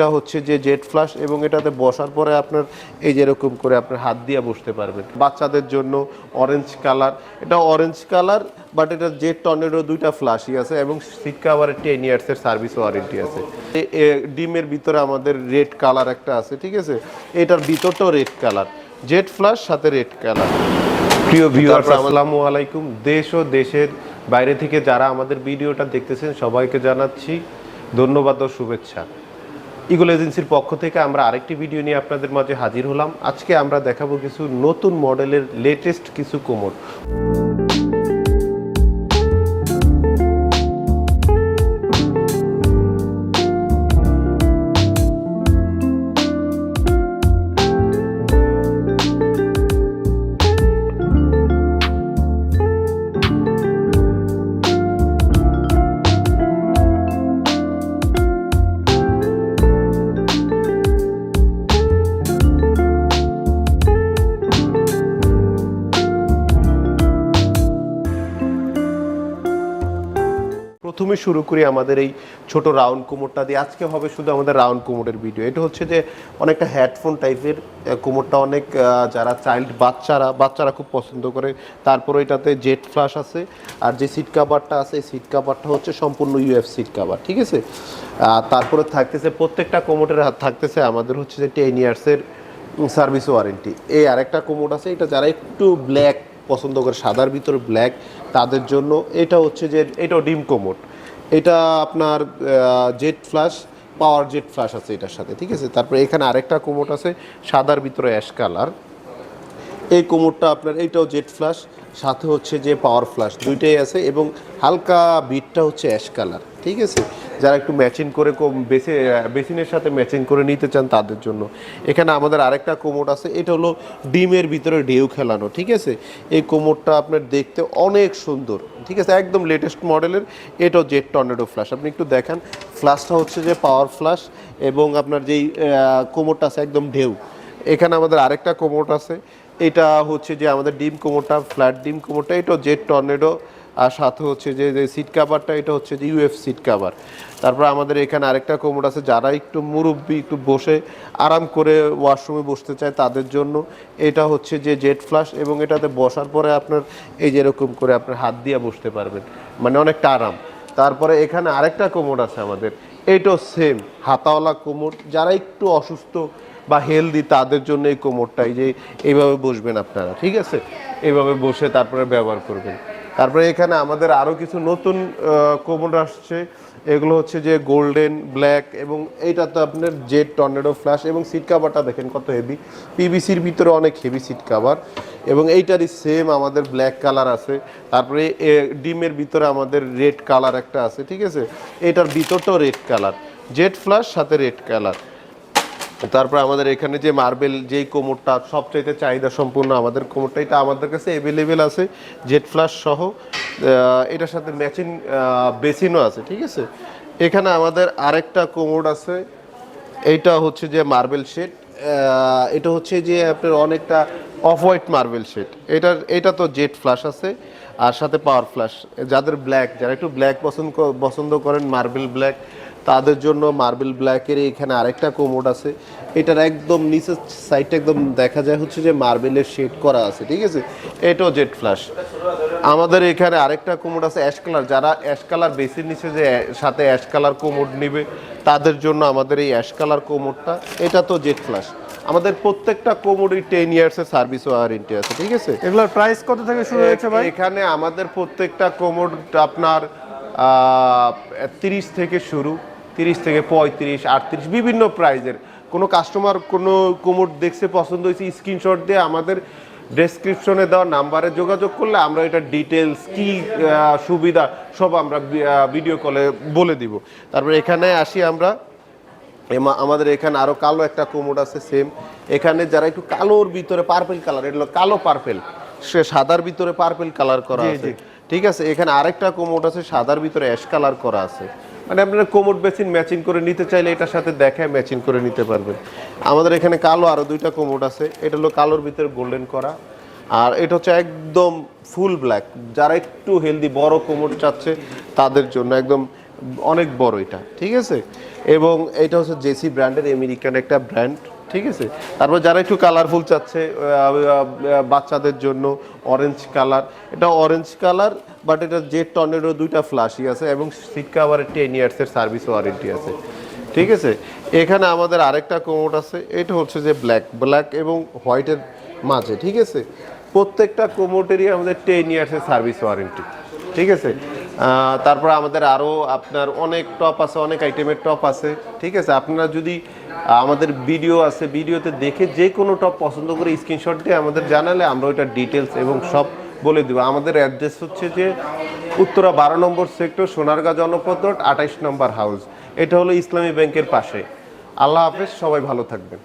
এটা হচ্ছে যে জেট ফ্লাশ এবং এটাতে বসার পরে আপনার এই যেরকম করে আপনার হাত দিয়ে বসতে পারবেন। বাচ্চাদের জন্য অরেঞ্জ কালার এটা অরেঞ্জ কালার বাট এটা জেট টর্নেডো দুইটা ফ্লাশই আছে এবং সিট কাভারের টেন ইয়ার্সের সার্ভিস ওয়ারেন্টি আছে। ডিমের ভিতরে আমাদের রেড কালার একটা আছে ঠিক আছে? এটার ভিতরটাও রেড কালার জেট ফ্লাশ সাথে রেড কালার প্রিয় ভিউয়ার্স আসসালামু আলাইকুম। দেশ ও দেশের বাইরে থেকে যারা আমাদের ভিডিওটা দেখতেছেন সবাইকে জানাচ্ছি ধন্যবাদ ও শুভেচ্ছা। ইগল এজেন্সির পক্ষ থেকে আমরা আরেকটি ভিডিও নিয়ে আপনাদের মাঝে হাজির হলাম। আজকে আমরা দেখাবো কিছু নতুন মডেলের লেটেস্ট কিছু কোমর। প্রথমে শুরু করি আমাদের এই ছোট রাউন্ড কোমরটা দিয়ে। আজকে হবে শুধু আমাদের রাউন্ড কোমরের ভিডিও। এটা হচ্ছে যে অনেকটা হেডফোন টাইপের কোমরটা অনেক যারা চাইল্ড বাচ্চারা বাচ্চারা খুব পছন্দ করে। তারপরে এটাতে জেট ফ্লাশ আছে, আর যে সিট কাভারটা আছে, এই সিট কাভারটা হচ্ছে সম্পূর্ণ ইউএফ সিট কাভার ঠিক আছে? তারপরে থাকতেছে, প্রত্যেকটা কোমরের হাত থাকতেছে আমাদের হচ্ছে যে টেন ইয়ার্সের সার্ভিস ওয়ারেন্টি এই আরেকটা কোমোড আছে, এটা যারা একটু ব্ল্যাক পছন্দ করে, সাদার ভিতরে ব্ল্যাক তাদের জন্য এটা হচ্ছে যে, এটাও ডিম কোমোড এটা আপনার jet flush power jet flush আছে এটার সাথে, ঠিক আছে? তারপরে এখানে আরেকটা কোমোট আছে, সাদার ভিতরে অ্যাশ কালার এই কোমরটা আপনার, এইটাও জেট ফ্ল্যাশ সাথে হচ্ছে যে পাওয়ার ফ্ল্যাশ দুইটাই আছে এবং হালকা বিটটা হচ্ছে অ্যাশ কালার ঠিক আছে? যারা একটু ম্যাচিং করে বেসে বেসিনের সাথে ম্যাচিং করে নিতে চান তাদের জন্য। এখানে আমাদের আরেকটা কোমর আছে, এটা হলো ডিমের ভিতরে ঢেউ খেলানো, ঠিক আছে? এই কোমরটা আপনার দেখতে অনেক সুন্দর, ঠিক আছে? একদম লেটেস্ট মডেলের, এটাও জেট টর্নেডো ফ্ল্যাশ। আপনি একটু দেখেন, ফ্ল্যাশটা হচ্ছে যে পাওয়ার ফ্ল্যাশ এবং আপনার যেই কোমরটা আছে, একদম ঢেউ। এখানে আমাদের আরেকটা কোমোট আছে, এটা হচ্ছে যে আমাদের ডিম কোমোটা ফ্ল্যাট ডিম কোমোটা এটা জেট টর্নেডো আর সাথে হচ্ছে যে সিট কাভারটা এটা হচ্ছে যে ইউএফ সিট কাভার তারপর আমাদের এখানে আরেকটা কোমোট আছে, যারা একটু মুরব্বি, একটু বসে আরাম করে ওয়াশরুমে বসতে চায় তাদের জন্য। এটা হচ্ছে যে জেট ফ্লাশ এবং এটাতে বসার পরে আপনার এই যেরকম করে আপনার হাত দিয়ে বসতে পারবেন। মানে অনেকটা আরাম। তারপরে এখানে আরেকটা কোমোড আছে আমাদের। এইটাও সেম হাতাওয়ালা কোমোড যারা একটু অসুস্থ বা হেলদি তাদের জন্য এই কোমরটাই যে এইভাবে বসবেন আপনারা, ঠিক আছে? এইভাবে বসে তারপরে ব্যবহার করবেন। তারপরে এখানে আমাদের আরও কিছু নতুন কোমর আসছে। এগুলো হচ্ছে যে গোল্ডেন, ব্ল্যাক এবং এইটা তো আপনার জেড টর্নেডো ফ্ল্যাশ এবং সিট কাভারটা দেখেন কত হেভি পিবিসির ভিতরে অনেক হেভি সিট কাভার এবং এইটারই সেম আমাদের ব্ল্যাক কালার আছে। তারপরে ডিমের ভিতরে আমাদের রেড কালার একটা আছে, ঠিক আছে? এটার ভিতরটাও রেড কালার জেড ফ্ল্যাশ, সাথে রেড কালার তারপর আমাদের এখানে যে মার্বেল, যেই কোমরটা, সবচাইতে চাহিদা সম্পূর্ণ আমাদের কোমরটা, এটা আমাদের কাছে অ্যাভেলেবেল আছে জেট ফ্লাশ সহ। এটার সাথে ম্যাচিং বেসিনও আছে, ঠিক আছে? এখানে আমাদের আরেকটা কোমর আছে, এইটা হচ্ছে যে মার্বেল শেড। এটা হচ্ছে যে আপনার অনেকটা অফ হোয়াইট মার্বেল শেড। এটার, এটা তো জেট ফ্লাশ আছে, আর সাথে পাওয়ার ফ্ল্যাশ যাদের ব্ল্যাক যারা একটু ব্ল্যাক পছন্দ পছন্দ করেন, মার্বেল ব্ল্যাক তাদের জন্য মার্বেল ব্ল্যাকের এখানে আরেকটা কোমোড আছে। এটার একদম নিচের সাইডটা একদম দেখা যায় হচ্ছে যে মার্বেলের শেড করা আছে ঠিক আছে? এটাও জেট ফ্ল্যাশ আমাদের এখানে আরেকটা কোমোড আছে অ্যাশ কালার যারা অ্যাশ কালার বেশির নিচে যে সাথে অ্যাশ কালার কোমোড নিবে তাদের জন্য আমাদের এই অ্যাশ কালার কোমোডটা এটা তো জেট ফ্ল্যাশ আমাদের প্রত্যেকটা কোমোডই টেন ইয়ার্সের সার্ভিস ওয়ারেন্টি আছে ঠিক আছে? এগুলোর প্রাইস কত থেকে শুরু হয়েছে ভাই? এখানে আমাদের প্রত্যেকটা কোমোড আপনার তিরিশ থেকে শুরু। তিরিশ থেকে পঁয়ত্রিশ আটত্রিশ বিভিন্ন প্রাইজের কোনো কাস্টমার কোনো কোমোড দেখছে পছন্দ হয়েছে স্ক্রিনশট দিয়ে আমাদের ডেসক্রিপশনে দেওয়া নাম্বারে যোগাযোগ করলে আমরা এটা ডিটেলস কি সুবিধা সব আমরা ভিডিও কলে বলে দিব। তারপরে এখানে আসি আমরা। আমাদের এখানে আরও কালো একটা কোমোড আছে সেম এখানে যারা একটু কালোর ভিতরে পার্পেল কালার এগুলো কালো পার্পেল সে সাদার ভিতরে পার্পেল কালার করা আছে। ঠিক আছে এখানে আরেকটা কোমোড আছে সাদার ভিতরে অ্যাশ কালার করা আছে। মানে আপনারা কোমর বেসিন ম্যাচিং করে নিতে চাইলে এটার সাথে দেখায় ম্যাচিং করে নিতে পারবেন। আমাদের এখানে কালো আরও দুইটা কোমর আছে। এটা হলো কালোর ভিতরে গোল্ডেন করা। আর এটা হচ্ছে একদম ফুল ব্ল্যাক। যারা একটু হেলদি বড় কোমর চাচ্ছে, তাদের জন্য একদম অনেক বড় এটা। ঠিক আছে? এবং এটা হচ্ছে জেসি ব্র্যান্ডের আমেরিকান একটা ব্র্যান্ড। ঠিক আছে? তারপর যারা একটু কালারফুল চাচ্ছে বাচ্চাদের জন্য অরেঞ্জ কালার এটা অরেঞ্জ কালার বাট এটা জেড টর্নেডো দুইটা ফ্লাশই আছে এবং সিট কাভারের টেন ইয়ার্সের সার্ভিস ওয়ারেন্টি আছে। ঠিক আছে? এখানে আমাদের আরেকটা কোমোট আছে, এটা হচ্ছে যে ব্ল্যাক ব্ল্যাক এবং হোয়াইটের মাঝে, ঠিক আছে? প্রত্যেকটা কোমোটেরই আমাদের টেন ইয়ার্সের সার্ভিস ওয়ারেন্টি ঠিক আছে? তারপর আমাদের আরও আপনার অনেক টপ আছে, অনেক আইটেমের টপ আছে, ঠিক আছে? আপনারা যদি আমাদের ভিডিও আছে ভিডিওতে দেখে যে কোনো টপ পছন্দ করে স্ক্রিনশট দিয়ে আমাদের জানালে আমরা ওইটা ডিটেলস এবং সব বলে দেবো। আমাদের অ্যাড্রেস হচ্ছে যে উত্তরা বারো নম্বর সেক্টর সোনারগাঁ জনপদ রোড, আঠাইশ নম্বর হাউস এটা হলো ইসলামী ব্যাংকের পাশে। আল্লাহ হাফেজ, সবাই ভালো থাকবেন।